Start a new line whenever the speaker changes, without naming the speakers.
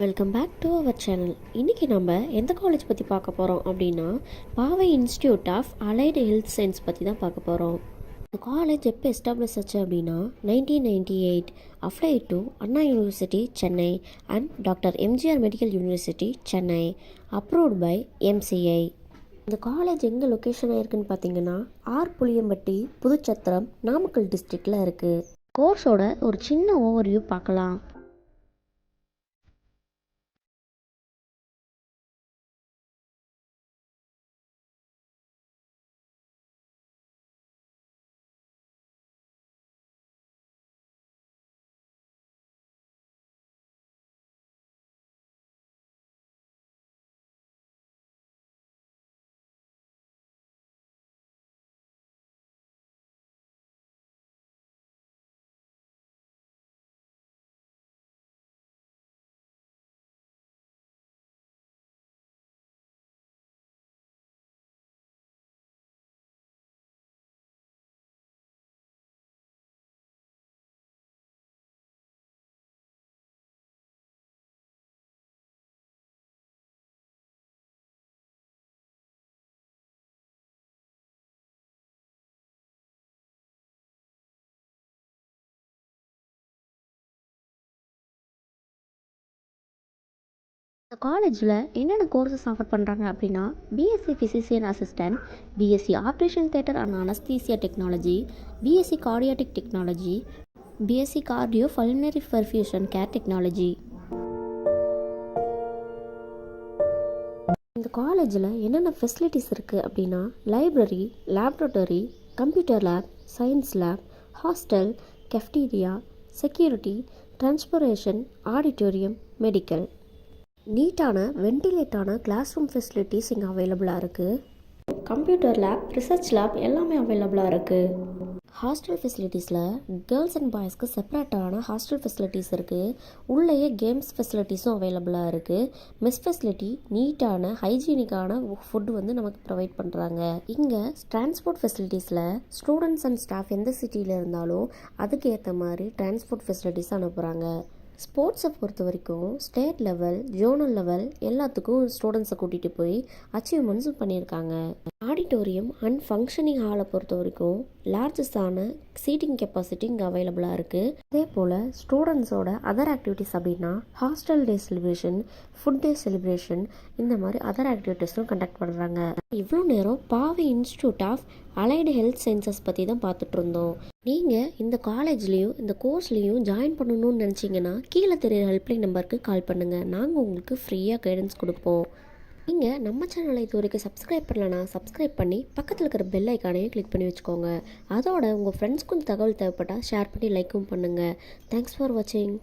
Welcome back to our channel இன்றைக்கி நம்ம எந்த காலேஜ் பற்றி பார்க்க போகிறோம் அப்படின்னா Paavai institute of allied health science பற்றி தான் பார்க்க போகிறோம் இந்த காலேஜ் எப்போ எஸ்டாப்ளிஷ் ஆச்சு அப்படின்னா nineteen ninety eight apply to Anna university Chennai and doctor MGR medical university Chennai approved by MCI இந்த காலேஜ் எங்கே லொக்கேஷனாக ஆயிருக்குன்னு பார்த்தீங்கன்னா ஆர் புளியம்பட்டி புதுச்சத்திரம் நாமக்கல் டிஸ்ட்ரிக்டில் இருக்குது கோர்ஸோட ஒரு சின்ன ஓவர்வியூ பார்க்கலாம். இந்த காலேஜில் என்னென்ன கோர்ஸஸ் ஆஃபர் பண்ணுறாங்க அப்படின்னா BSc physician assistant BSc operation theatre and anaesthesia technology BSc cardiac technology BSc cardio pulmonary perfusion care technology இந்த காலேஜில் என்னென்ன ஃபெசிலிட்டிஸ் இருக்குது அப்படின்னா library laboratory computer lab science lab hostel cafeteria security transportation auditorium medical நீட்டான வெண்டிலேட்டான class room facilities இங்கே அவைலபிளாக இருக்குது கம்ப்யூட்டர் லேப் ரிசர்ச் லேப் எல்லாமே அவைலபிளாக இருக்குது ஹாஸ்டல் ஃபெசிலிட்டிஸில் கேர்ள்ஸ் அண்ட் பாய்ஸ்க்கு செப்பரேட்டான ஹாஸ்டல் ஃபெசிலிட்டிஸ் இருக்குது உள்ளேயே கேம்ஸ் ஃபெசிலிட்டிஸும் அவைலபிளாக இருக்குது மெஸ் ஃபெசிலிட்டி நீட்டான ஹைஜீனிக்கான ஃபுட் வந்து நமக்கு ப்ரொவைட் பண்ணுறாங்க இங்கே டிரான்ஸ்போர்ட் ஃபெசிலிட்டிஸில் ஸ்டூடெண்ட்ஸ் அண்ட் ஸ்டாஃப் எந்த சிட்டியில் இருந்தாலும் அதுக்கு ஏற்ற மாதிரி டிரான்ஸ்போர்ட் ஃபெசிலிட்டிஸ் அனுப்புகிறாங்க ஸ்போர்ட்ஸை பொறுத்த வரைக்கும் ஸ்டேட் லெவல் ஜோனல் லெவல் எல்லாத்துக்கும் ஸ்டூடெண்ட்ஸை கூட்டிகிட்டு போய் அச்சீவ்மெண்ட்ஸும் பண்ணியிருக்காங்க. ஆடிட்டோரியம் அண்ட் ஃபங்க்ஷனிங் ஹாலை பொறுத்த வரைக்கும் லார்ஜஸ்டான சீட்டிங் கெப்பாசிட்டி இங்கே அவைலபிளாக இருக்குது அதே போல் ஸ்டூடெண்ட்ஸோட அதர் ஆக்டிவிட்டிஸ் அப்படின்னா hostel day celebration food day celebration இந்த மாதிரி அதர் ஆக்டிவிட்டீஸும் கண்டக்ட் பண்ணுறாங்க இவ்வளோ நேரம் Paavai institute of allied health sciences பற்றி தான் பார்த்துட்டு இருந்தோம். நீங்கள் இந்த காலேஜ்லேயும் இந்த கோர்ஸ்லேயும் ஜாயின் பண்ணணும்னு நினச்சிங்கன்னா கீழே தெரியிற ஹெல்ப்லைன் நம்பருக்கு கால் பண்ணுங்கள் நாங்கள் உங்களுக்கு ஃப்ரீயாக கைடன்ஸ் கொடுப்போம். நீங்கள் நம்ம சேனலை இது வரைக்கும் சப்ஸ்கிரைப் பண்ணலனா சப்ஸ்கிரைப் பண்ணி பக்கத்தில் இருக்கிற பெல் ஐக்கானையும் கிளிக் பண்ணி வச்சுக்கோங்க. அதோட உங்கள் ஃப்ரெண்ட்ஸ்க்கு தகவல் தேவைப்பட்டால் ஷேர் பண்ணி லைக்கும் பண்ணுங்கள் தேங்க்ஸ் ஃபார் வாட்சிங்